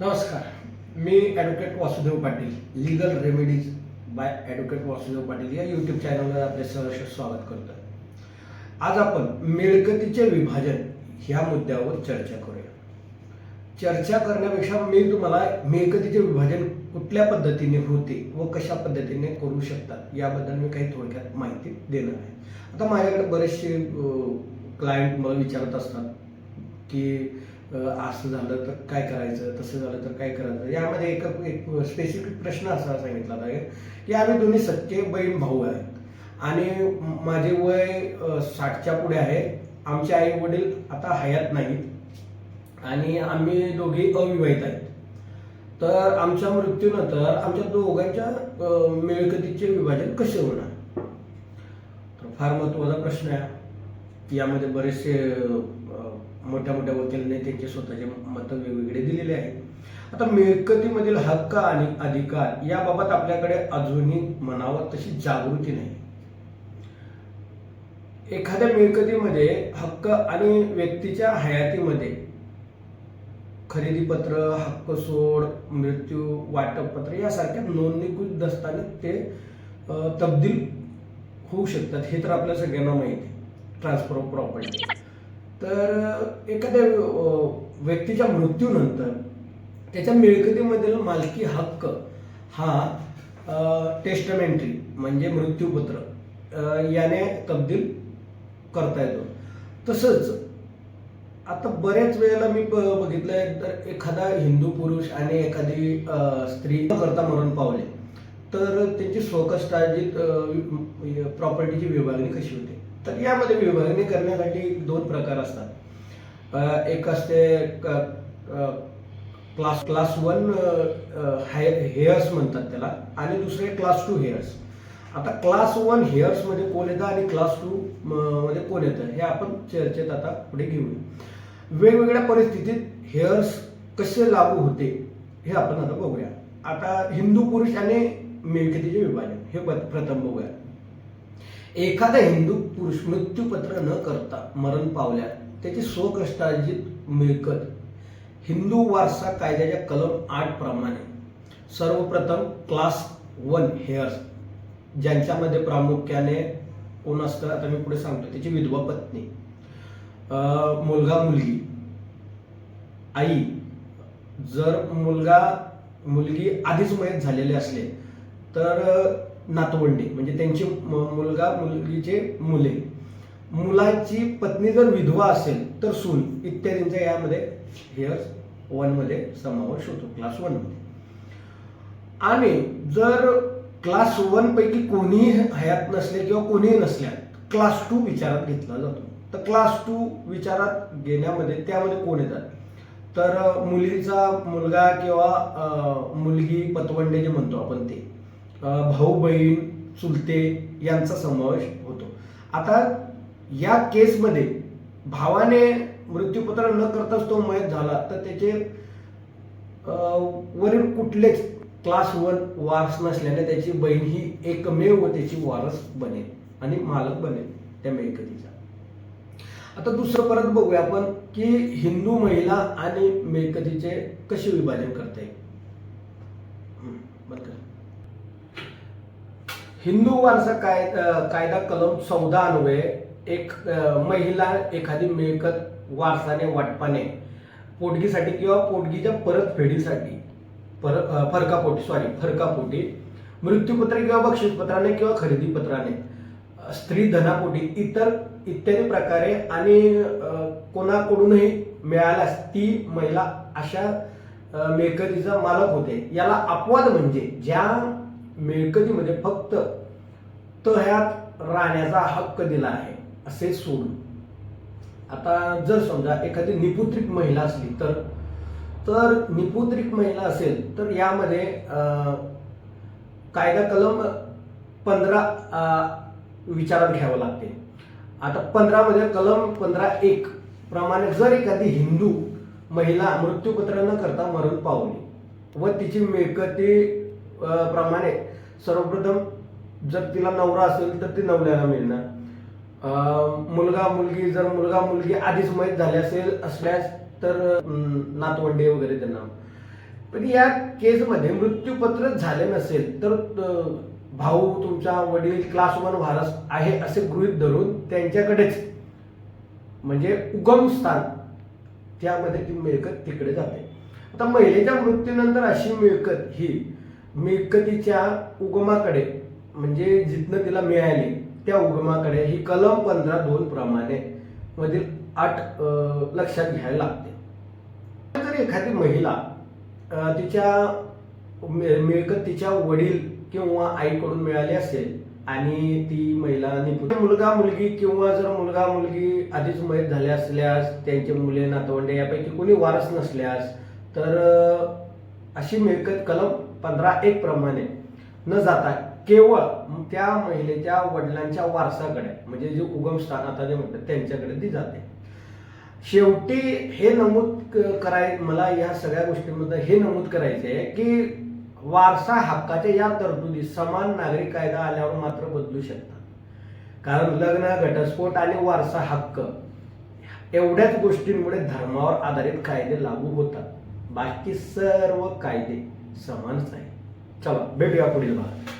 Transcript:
नमस्कार. मी advocate Vasudev Patil legal remedies by advocate Vasudev Patil या YouTube चॅनलवर आपले सहर्ष स्वागत करतो आज आपण मिळकतीचे विभाजन ह्या मुद्द्यावर चर्चा करूया. चर्चा करण्यापेक्षा मी तुम्हाला मिळकतीचे विभाजन कुठल्या पद्धतीने होते व कशा पद्धतीने करू शकतात याबद्दल मी काही थोडक्यात माहिती देणार आहे. आता माझ्याकडे बरेचसे क्लायंट मला विचारत असतात की असं झालं तर काय करायचं तसं झालं तर काय करायचं? यामध्ये एक एक स्पेसिफिक प्रश्न असा सांगितला आहे की आम्ही दोन्ही सच्चे बहीण भाऊ आहेत. आणि माझे वय साठच्या पुढे आहे. आमचे आई वडील आता हयात नाहीत. आणि आम्ही दोघे अविवाहित आहेत. तर आमच्या मृत्यूनंतर आमच्या दोघांच्या मिळकतीचे विभाजन कसे होणार? तर फार महत्त्वाचा प्रश्न आहे. यामध्ये बरेचसे मोठ्या मोठ्या वकिलांनी त्यांचे स्वतःचे मतं वेगवेगळे दिलेले आहेत. आता मिळकतीमधील हक्क आणि अधिकार याबाबत आपल्याकडे अजूनही म्हणावं तशी जागृती नाही. एखाद्या मिळकतीमध्ये हक्क आणि व्यक्तीच्या हयातीमध्ये खरेदीपत्र हक्क सोड मृत्यू वाटपपत्र यासारख्या नोंदणीकृत दस्तावेज ते तब्दील होऊ शकतात. हे तर आपल्या सगळ्यांना माहिती आहे. ट्रान्सफर ऑफ प्रॉपर्टी तर एखाद्या व्यक्तीच्या मृत्यूनंतर त्याच्या मिळकतीमधील मालकी हक्क हा टेस्टमेंटरी म्हणजे मृत्यूपत्र याने तब्दील करता येतो. तसंच आता बऱ्याच वेळेला मी बघितलं बघितलंय तर एखादा हिंदू पुरुष आणि एखादी स्त्री न करता मरण पावले तर त्यांची स्वकष्टार्जित प्रॉपर्टीची विभागणी कशी होते? तर यामध्ये विभागणी करण्यासाठी दोन प्रकार असतात. एक असते class class one high heirs म्हणतात त्याला आणि दुसरे क्लास टू हेअर्स आता क्लास वन हेअर्समध्ये कोण येतं आणि क्लास टू मध्ये कोण येतं हे आपण चर्चेत आता पुढे घेऊया. वेगवेगळ्या परिस्थितीत हेअर्स कसे लागू होते हे आपण आता बघूया. आता हिंदू पुरुष आणि मिळकतीचे विभाजन हे प्रथम बघूया. एखादा हिंदू पुरुष मृत्यूपत्र न करता मरण पावल्या त्याची स्वकष्टार्जित मिळकत. हिंदू वारसा कायद्याच्या कलम आठ प्रमाणे सर्वप्रथम क्लास वन हेअर्स ज्यांच्यामध्ये प्रामुख्याने कोण असतं? आता मी पुढे सांगतो. त्याची विधवा पत्नी मुलगा मुलगी आई. जर मुलगा मुलगी आधीच मयत झालेले असले तर नातवंडे म्हणजे त्यांची मुलगा मुलगीचे मुले. मुलाची पत्नी जर विधवा असेल तर सून इत्यादींचा यामध्ये हेअर्स वनमध्ये समावेश होतो क्लास वनमध्ये आणि जर क्लास वन पैकी कोणीही हयात नसले किंवा कोणीही नसल्या क्लास टू विचारात घेतला जातो. तर क्लास टू विचारात घेण्यामध्ये त्यामध्ये कोण येतात? तर मुलीचा मुलगा किंवा मुलगी पतवंडे जे म्हणतो आपण ते. भाऊ बहीण चुलते यांचा समावेश होतो. आता या केसमध्ये भावाने मृत्यूपत्र न करताच तो मयत झाला तर त्याचे वरील कुठलेच क्लास वन वारस नसल्याने त्याची बहीण ही एकमेव त्याची वारस बनेल आणि मालक बनेल त्या मिळकतीचा आता दुसरं परत बघूया आपण की हिंदू महिला आणि मिळकतीचे कसे विभाजन करता येईल. हम्म, हिंदू वारसा काय कायदा कलम चौदा अन्वये एक महिला एखादी मिळकत वारसाने वाटपाने पोटगीसाठी किंवा पोटगीच्या परतफेडीसाठी पर फरकापोटी सॉरी फरकापोटी मृत्यूपत्र किंवा बक्षीसपत्राने किंवा खरेदी पत्राने स्त्री धनापोटी इतर इत्यादी प्रकारे आणि कोणाकडूनही मिळाल्यास ती महिला अशा मिळकतीचा मालक होते. याला अपवाद म्हणजे ज्या मिळकतीमध्ये फक्त तह्यात राहण्याचा हक्क दिला आहे असे सोडून. आता जर समजा एखादी निपुत्रिक महिला असली तर तर निपुत्रिक महिला असेल तर यामध्ये कायदा कलम पंधरा विचारात घ्यावं लागते. आता पंधरामध्ये कलम पंधरा एक प्रमाणे जर एखादी हिंदू महिला मृत्यूपत्र न करता मरण पावली व तिची मिळकती प्रमाणे सर्वप्रथम जर तिला नवरा असेल तर ती नवऱ्याला मिळणार. मुलगा मुलगी जर मुलगा मुलगी आधीच माहीत झाले असेल असल्यास तर नातवंडे वगैरे त्यांना. पण या केसमध्ये मृत्यूपत्र झाले नसेल तर भाऊ तुमचा वडील क्लास वन वारस आहे असे गृहीत धरून त्यांच्याकडेच म्हणजे उगम स्थान त्यामध्ये ती मिळकत तिकडे जाते. आता महिलेच्या मृत्यूनंतर अशी मिळकत ही मिळकतीच्या उगमाकडे म्हणजे जिथनं तिला मिळाली त्या उगमाकडे ही कलम पंधरा दोन प्रमाणे मधील आठ लक्षात घ्यायला लागते. जर एखादी महिला तिच्या मिळकत तिच्या वडील किंवा आईकडून मिळाली असेल आणि ती महिला मुलगा मुलगी किंवा जर मुलगा मुलगी आधीच मयत झाले असल्यास त्यांचे मुले नातवंडे यापैकी कोणी वारस नसल्यास तर अशी मिळकत कलम पंधरा एक प्रमाणे न जाता केवळ त्या महिलेच्या वडिलांच्या वारसाकडे म्हणजे जे उगमस्थान आता जे म्हणतात त्यांच्याकडे ती जाते. शेवटी हे नमूद क- कराय मला या सगळ्या गोष्टींमध्ये हे नमूद करायचे आहे की वारसा हक्काच्या या तरतुदी समान नागरिक कायदा आल्यावर मात्र बदलू शकतात. कारण लग्न घटस्फोट आणि वारसा हक्क एवढ्याच गोष्टींमुळे धर्मावर आधारित कायदे लागू होतात. बाकी सर्व कायदे समानच आहे चला भेटूया पुढील भागात.